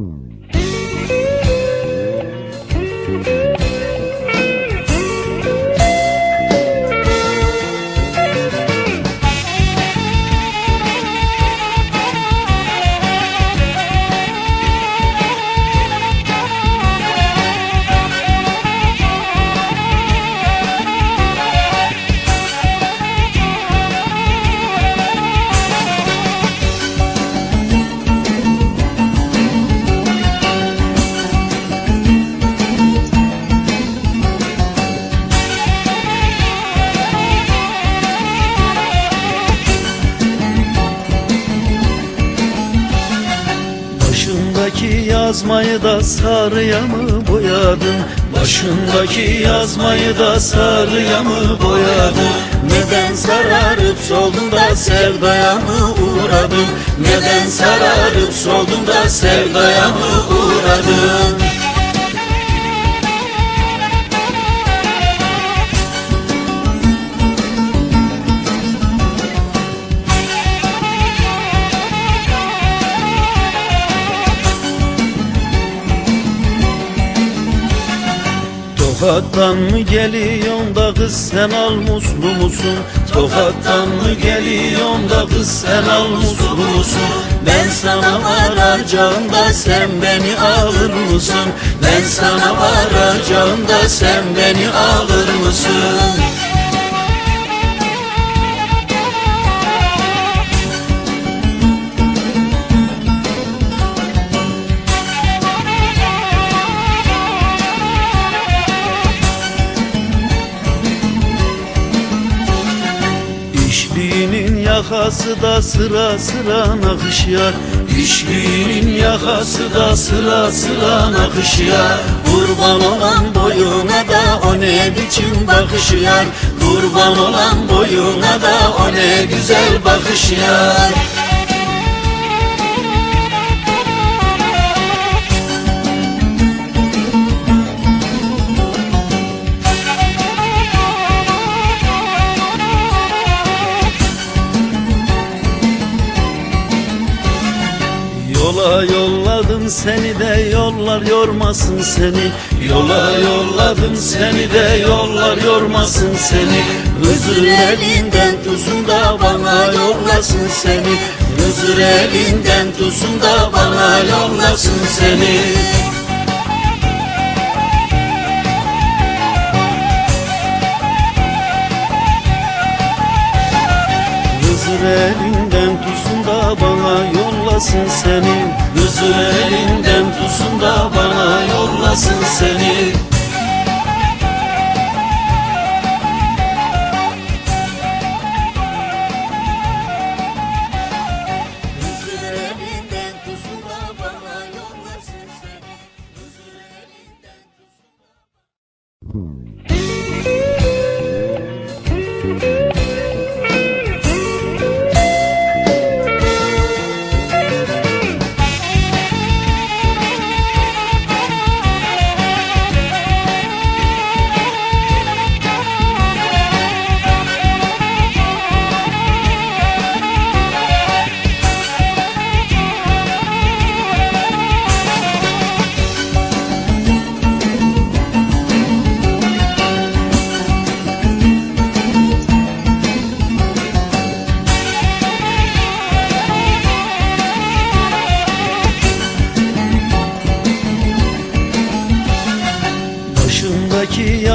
Başındaki yazmayı da sarıya mı boyadın? Başındaki yazmayı da sarıya mı boyadın? Neden sararıp soldun da sevdaya mı uğradın? Neden sararıp soldun da sevdaya mı uğradın? Tokattan mı geliyorsun da kız sen al muslu musun? Tokattan mı geliyorsun da kız sen al muslu musun? Ben sana varacağım da sen beni alır mısın? Ben sana varacağım da sen beni alır mısın? Yakası da sıra sıra nakışıyor İşliğinin yakası da sıra sıra nakışıyor Kurban olan boyuna da o ne biçim bakışıyor Kurban olan boyuna da o ne güzel bakışıyor seni de yollar yormasın seni. Yola yolladım seni de yollar yormasın seni. Hızır elinden tutsun da bana yollasın seni. Hızır elinden tutsun da bana yollasın seni. Hızır elinden tutsun da bana yollasın seni Hızır elinden tutsun da bana yollasın seni. Hızır elinden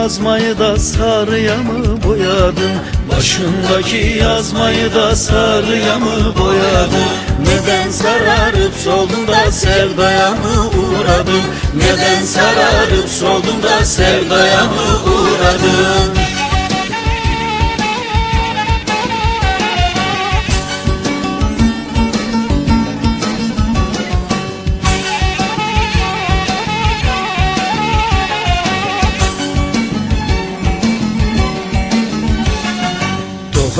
yazmayı da sarıya mı boyadın? Başındaki yazmayı da sarıya mı boyadın? Neden sararıp soldun da sevdaya mı uğradın? Neden sararıp soldun da sevdaya mı uğradın?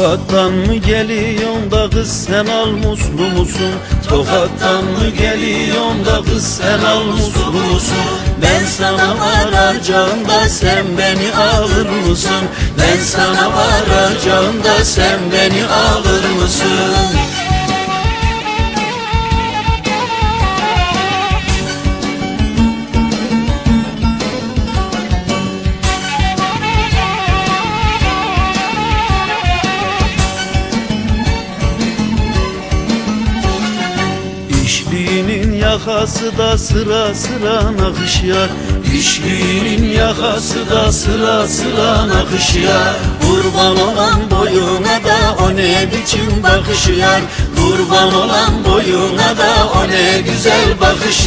Tokattan mı geliyorsun da kız sen al muslu musun? Tokattan mı geliyorsun da kız sen al muslu musun? Ben sana varacağım da sen beni alır mısın? Ben sana varacağım da sen beni alır mısın? Yakası da sıra sıra nakış yar İşliğinin yakası da sıra sıra nakış yar Kurban olan boyuna da o ne biçim bakış yar Kurban olan boyuna da o ne güzel bakış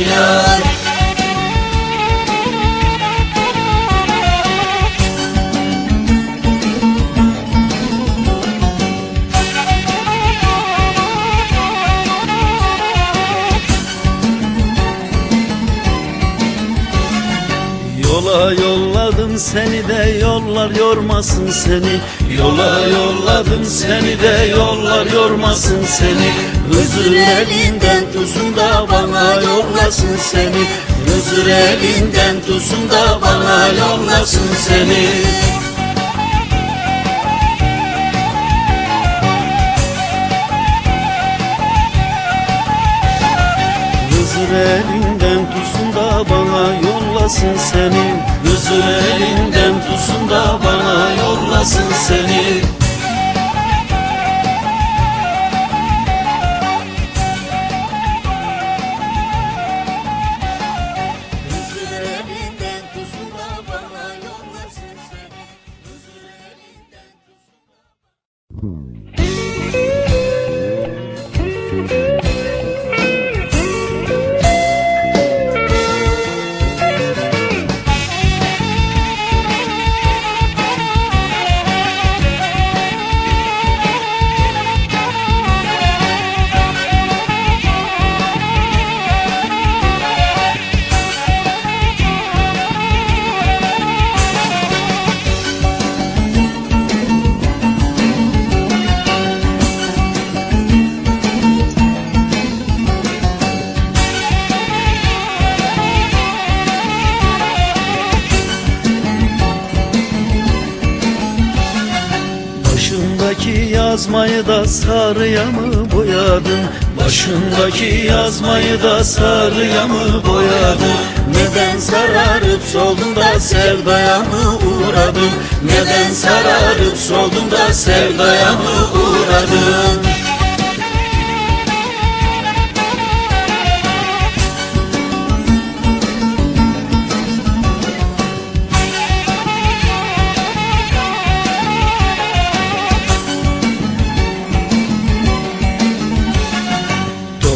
Yolladım seni de yollar yormasın seni. Yola yolladım seni de yollar yormasın seni. Hızır elinden tutsun da bana yollasın seni. Hızır elinden tutsun da bana yollasın seni. Hızır elinden tutsun da bana yollasın Hızır elinden tutsun da bana yollasın seni yazmayı da sarıya mı boyadın? Başındaki yazmayı da sarıya mı boyadın? Neden sararıp soldun da sevdaya mı uğradın? Neden sararıp soldun da sevdaya mı uğradın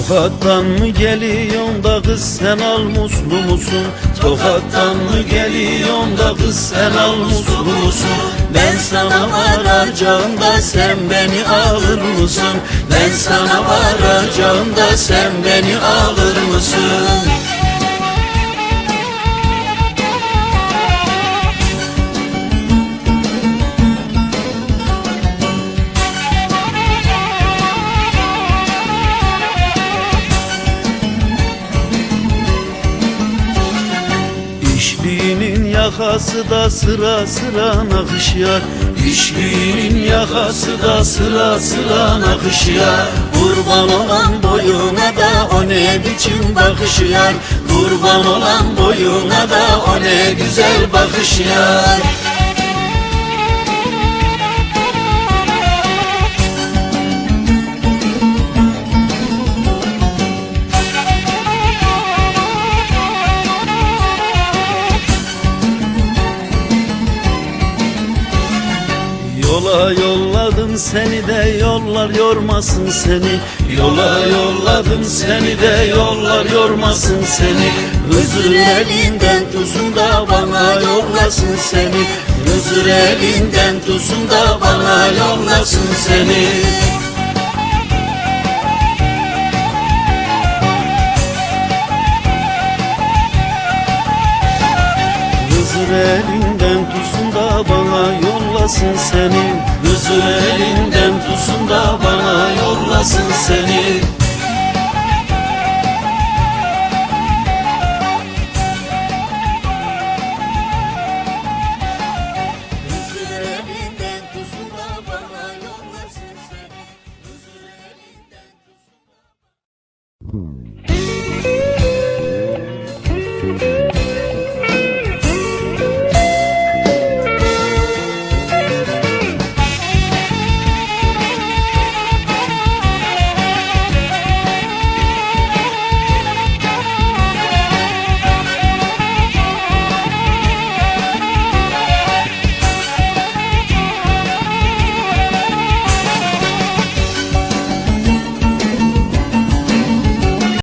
Tokattan mı geliyorsun da kız sen al muslu musun? Tokattan mı geliyorsun da kız sen al muslu musun? Ben sana varacağım da sen beni alır mısın? Ben sana varacağım da sen beni alır mısın? Yakası da sıra sıra nakış yar. İşliğinin yakası da sıra sıra nakış yar. Kurban olan boyuna da o ne biçim bakış yar. Kurban olan boyuna da o ne güzel bakış yar seni de yollar yormasın seni. Yola yolladım seni de yollar yormasın seni. Hızır elinden tutsun da bana yollasın seni. Hızır elinden tutsun da bana yollasın seni. Hızır elinden yollasın seni. Hızır elinden tutsun da bana yollasın seni